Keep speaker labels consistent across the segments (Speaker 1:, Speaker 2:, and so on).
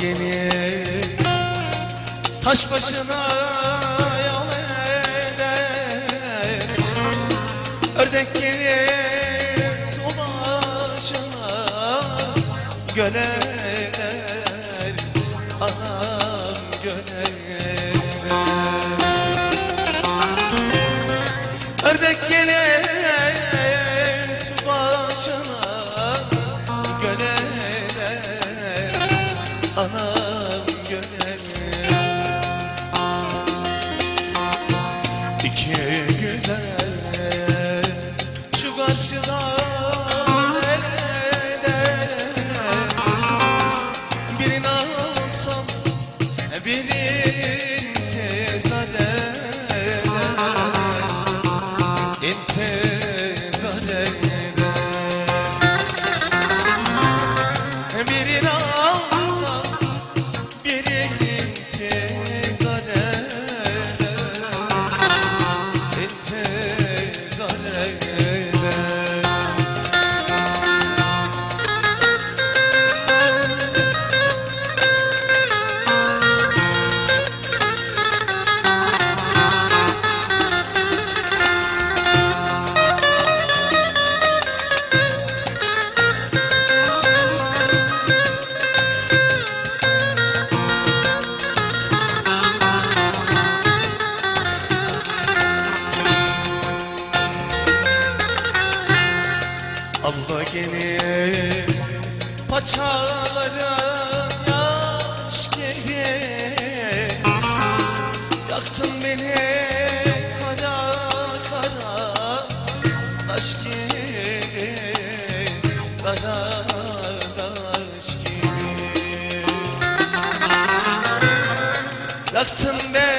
Speaker 1: gelir Taş başına yol eder. Ördek gelir su başına Göl eder Anam eder İki güzel şu karşıdan so, so. Allah gelir paçalara yaş gelir Yaktın beni kara kara taş gibi Kara taş gibi Yaktın beni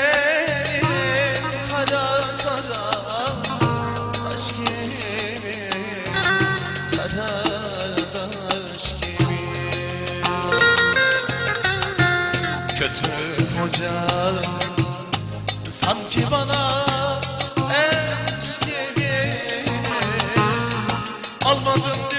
Speaker 1: koca Sanki bana eski Almadım diye